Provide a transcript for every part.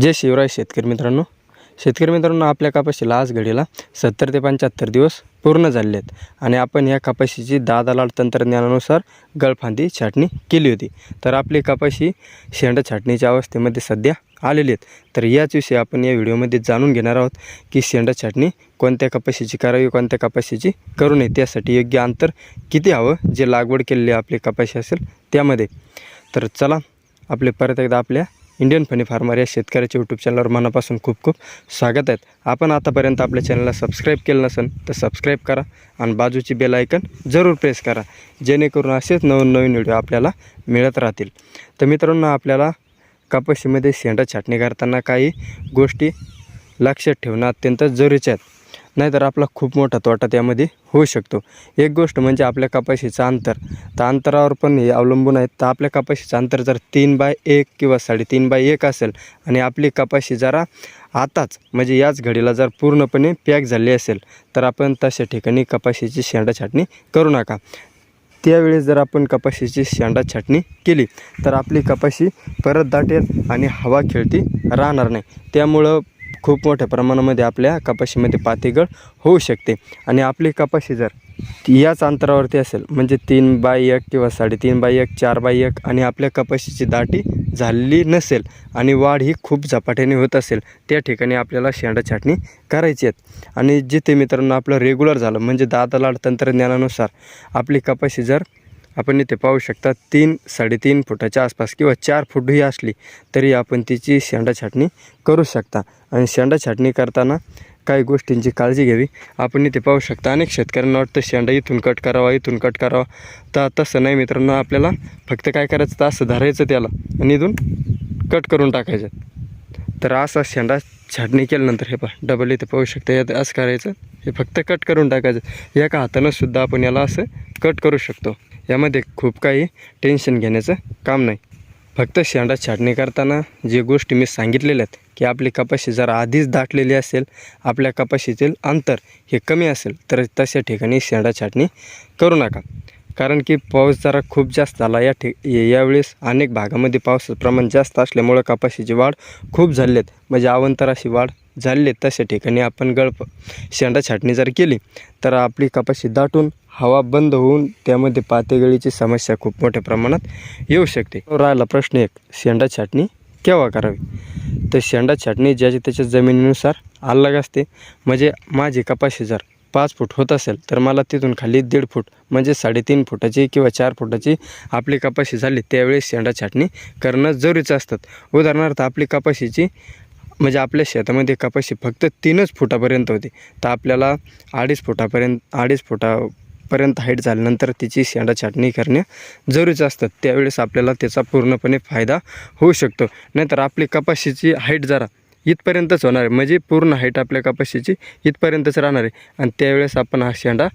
जय शिवराय शेतकरी मित्रांनो. शेतकरी मित्रांनो आपल्या कपाशीला आज घडीला सत्तर ते पंच्याहत्तर दिवस पूर्ण झाले आहेत आणि आपण या कपाशीची दादालाल तंत्रज्ञानानुसार गळफांदी छाटणी केली होती. तर आपली कपाशी शेंड छाटणीच्या अवस्थेमध्ये सध्या आलेली आहेत. तर याच विषयी आपण या व्हिडिओमध्ये जाणून घेणार आहोत की शेंड छाटणी कोणत्या कपाशीची करावी कोणत्या कपाशीची करू नये त्यासाठी योग्य अंतर किती हवं जे लागवड केलेली आपली कपाशी असेल त्यामध्ये. तर चला आपले परत एकदा आपल्या इंडियन फनी फार्मर या शेतकऱ्याच्या यूट्यूब चॅनलवर मनापासून खूप खूप स्वागत आहेत आपण आतापर्यंत आपल्या चॅनलला सबस्क्राईब केलं नसेल तर सबस्क्राईब करा आणि बाजूची बेल आयकन जरूर प्रेस करा जेणेकरून असेच नवीन नवीन व्हिडिओ आपल्याला मिळत राहतील. तर मित्रांनो आपल्याला कपाशीमध्ये शेंडा छाटणी करताना काही गोष्टी लक्षात ठेवणं अत्यंत जरुरीच्या आहेत नाहीतर आपला खूप मोठा तोटा त्यामध्ये होऊ शकतो. एक गोष्ट म्हणजे आपल्या कपाशीचं अंतर. तर अंतरावर पण हे अवलंबून आहे. तर आपल्या कपाशीचं अंतर जर तीन बाय एक किंवा साडेतीन बाय एक असेल आणि आपली कपाशी जरा आताच म्हणजे याच घडीला जर पूर्णपणे पॅक झाली असेल तर आपण तशा ठिकाणी कपाशीची शेंडा छाटणी करू नका. त्यावेळेस जर आपण कपाशीची शेंडा छाटणी केली तर आपली कपाशी परत दाटेल आणि हवा खेळती राहणार नाही. त्यामुळं खूप मोठ्या प्रमाणामध्ये आपल्या कपाशीमध्ये पातीगळ होऊ शकते. आणि आपली कपाशी जर याच अंतरावरती असेल म्हणजे तीन बाय एक किंवा साडेतीन बाय एक चार बाय एक आणि आपल्या कपाशीची दाटी झालेली नसेल आणि वाढ ही खूप झपाट्याने होत असेल त्या ठिकाणी आपल्याला शेंडा छाटणी करायची आहेत आणि जिथे मित्रांनो आपलं रेग्युलर झालं म्हणजे दादालाड तंत्रज्ञानानुसार आपली कपाशी जर आपण इथे पाहू शकता तीन साडेतीन फुटाच्या आसपास किंवा चार फूटही असली तरी आपण तिची शेंडा छाटणी करू शकता. आणि शेंडा छाटणी करताना काही गोष्टींची काळजी घ्यावी. आपण इथे पाहू शकता अनेक शेतकऱ्यांना वाटतं शेंडा इथून कट करावा इथून कट करावा. तर तसं नाही मित्रांनो आपल्याला फक्त काय करायचं तर असं धरायचं त्याला. आणि इथून कट करून टाकायचं. तर असा शेंडा छाटणी केल्यानंतर हे पा डबल इथे पाहू शकता यात असं करायचं हे फक्त कट करून टाकायचं. एका हातानं सुद्धा आपण याला असं कट करू शकतो. यामध्ये खूप काही टेन्शन घेण्याचं काम नाही. फक्त शेंडा छाटणी करताना जे गोष्टी मी सांगितलेल्या आहेत की आपली कपाशी जर आधीच दाटलेली असेल आपल्या कपाशीतील अंतर हे कमी असेल तर तशा ठिकाणी शेंडा छाटणी करू नका. कारण की पाऊस जरा खूप जास्त झाला या ठिक यावेळेस अनेक भागामध्ये पावसाचं प्रमाण जास्त असल्यामुळं कपाशीची वाढ खूप झाली आहेत. म्हणजे अवंतर अशी वाढ झाली आहे तशा ठिकाणी आपण गळप शेंडा छाटणी जर केली तर आपली कपाशी दाटून हवा बंद होऊन त्यामध्ये पातेगळीची समस्या खूप मोठ्या प्रमाणात येऊ शकते. राहिला प्रश्न एक शेंडा छाटणी केव्हा करावी? तर शेंडा छाटणी ज्याच्या त्याच्या जमिनीनुसार अलग असते म्हणजे माझी कपाशी जर पाच फूट होत असेल तर मला तिथून खाली दीड फूट म्हणजे साडेतीन फुटाची किंवा चार फुटाची आपली कपाशी झाली त्यावेळेस शेंडा छाटणी करणं जरुरीचं असतात उदाहरणार्थ आपली कपाशीची म्हणजे आपल्या शेतामध्ये कपाशी फक्त तीनच फुटापर्यंत होती तर आपल्याला अडीच फुटापर्यंत अडीच फुटा पर्यंत हाईट झाल्यानंतर तिची शेंडा छाटणी करणे जरुरीचं असतं. त्यावेळेस आपल्याला त्याचा पूर्णपणे फायदा होऊ शकतो. नाहीतर आपली कपाशीची हाईट जरा इथपर्यंतच होणार आहे. म्हणजे पूर्ण हाईट आपल्या कपाशीची इथपर्यंतच राहणार आहे. आणि त्यावेळेस आपण हा शेंडा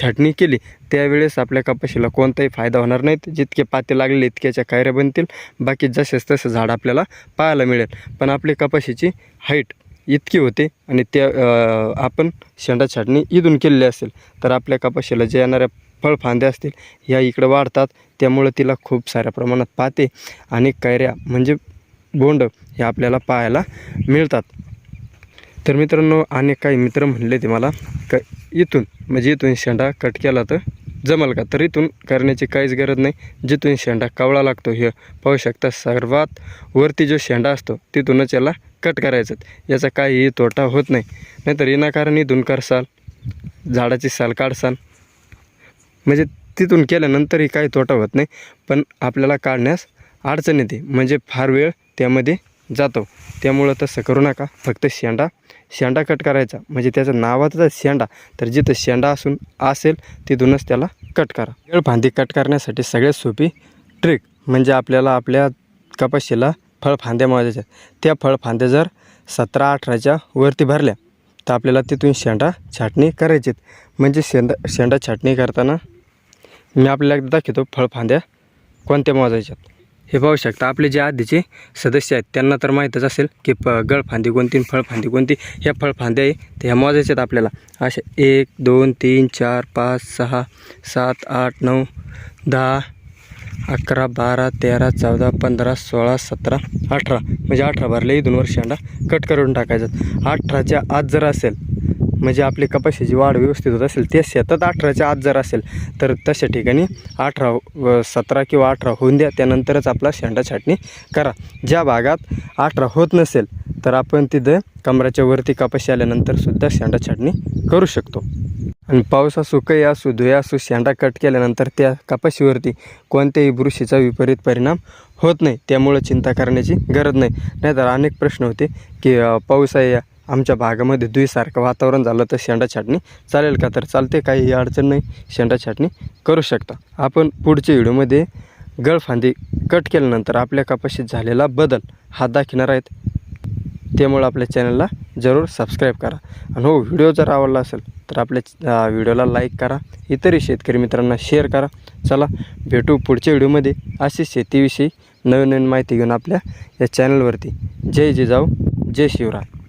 छाटणी केली. त्यावेळेस आपल्या कपाशीला कोणताही फायदा होणार नाहीत जितके पाते लागले इतक्याच्या कायऱ्या बनतील. बाकी जसेच तसं झाड आपल्याला पाहायला मिळेल. पण आपली कपाशीची हाईट इतकी होते आणि त्या आपण शेंडा छाटणी इथून केलेली असेल तर आपल्या कपाशीला जे येणाऱ्या फळफांद्या असतील ह्या इकडं वाढतात. त्यामुळं तिला खूप साऱ्या प्रमाणात पाते आणि कैऱ्या म्हणजे बोंड हे आपल्याला पाहायला मिळतात. तर मित्रांनो अनेक काही मित्र म्हणले ते मला क इथून म्हणजे इथून शेंडा कट केला तर जमल का? तर इथून करण्याची काहीच गरज नाही. जिथून शेंडा कवळा लागतो हे पाहू शकता सर्वात वरती जो शेंडा असतो तिथूनच याला कट करायचं. याचा काहीही तोटा होत नाही. नाहीतर विनाकारणी इथून करसाल. झाडाची साल काढसाल. म्हणजे तिथून केल्यानंतरही काही तोटा होत नाही. पण आपल्याला काढण्यास अडचण येते. म्हणजे फार वेळ त्यामध्ये जातो. त्यामुळं तसं करू नका. फक्त शेंडा. शेंडा कट करायचा. म्हणजे त्याचं नावाचा शेंडा. तर जिथं शेंडा असून असेल तिथूनच त्याला कट करा. वेळ फांदी कट करण्यासाठी सगळ्यात सोपी ट्रिक म्हणजे आपल्याला आपल्या कपाशीला फळफांद्या मोजायच्या त्या फळफांद्या जर सतरा अठराच्या वरती भरल्या तर आपल्याला तिथून शेंडा छाटणी करायची म्हणजे शेंडा शेंडा छाटणी करताना मी आपल्याला एकदा दाखवतो फळफांद्या कोणत्या मोजायच्यात हे पाहू शकता आपले जे आधीचे सदस्य आहेत त्यांना तर माहीतच असेल की प गळफांदी कोणती फळफांदी कोणती. ह्या फळफांद्या आहे तर ह्या मोजायच्यात आपल्याला. अशा एक दोन तीन चार पाच सहा सात आठ नऊ दहा अकरा बारा तेरा चौदा पंधरा सोळा सतरा अठरा. म्हणजे अठरा भरले इथून वर्ष अंडा कट करून टाकायचं अठराच्या आत जर असेल म्हणजे आपली कपाशीची वाढ व्यवस्थित होत असेल ते शेतात अठराच्या आत जर असेल तर तशा ठिकाणी अठरा व सतरा किंवा अठरा होऊन द्या. त्यानंतरच आपला शेंडा छाटणी करा. ज्या भागात अठरा होत नसेल तर आपण तिथं कमराच्या वरती कपाशी आल्यानंतरसुद्धा शेंडा छाटणी करू शकतो. आणि पाऊस असो काही असो धुया असो शेंडा कट केल्यानंतर त्या कपाशीवरती कोणत्याही बुरशीचा विपरीत परिणाम होत नाही. त्यामुळं चिंता करण्याची गरज नाही. नाहीतर अनेक प्रश्न होते की पाऊस आहे या आमच्या भागामध्ये दुईसारखं वातावरण झालं तर शेंडा छाटणी चालेल का? तर चालते काही अडचण नाही. शेंडा छाटणी करू शकता. आपण पुढच्या व्हिडिओमध्ये गळफांदी कट केल्यानंतर आपल्या कपाशीत झालेला बदल हा दाखिणार आहेत. त्यामुळे आपल्या चॅनलला जरूर सबस्क्राईब करा. आणि हो व्हिडिओ जर आवडला असेल तर आपल्या व्हिडिओला लाईक करा. इतरही शेतकरी मित्रांना शेअर करा. चला भेटू पुढच्या व्हिडिओमध्ये अशी शेतीविषयी नवीन नवीन माहिती घेऊन आपल्या या चॅनलवरती जय जिजाऊ जय शिवराय.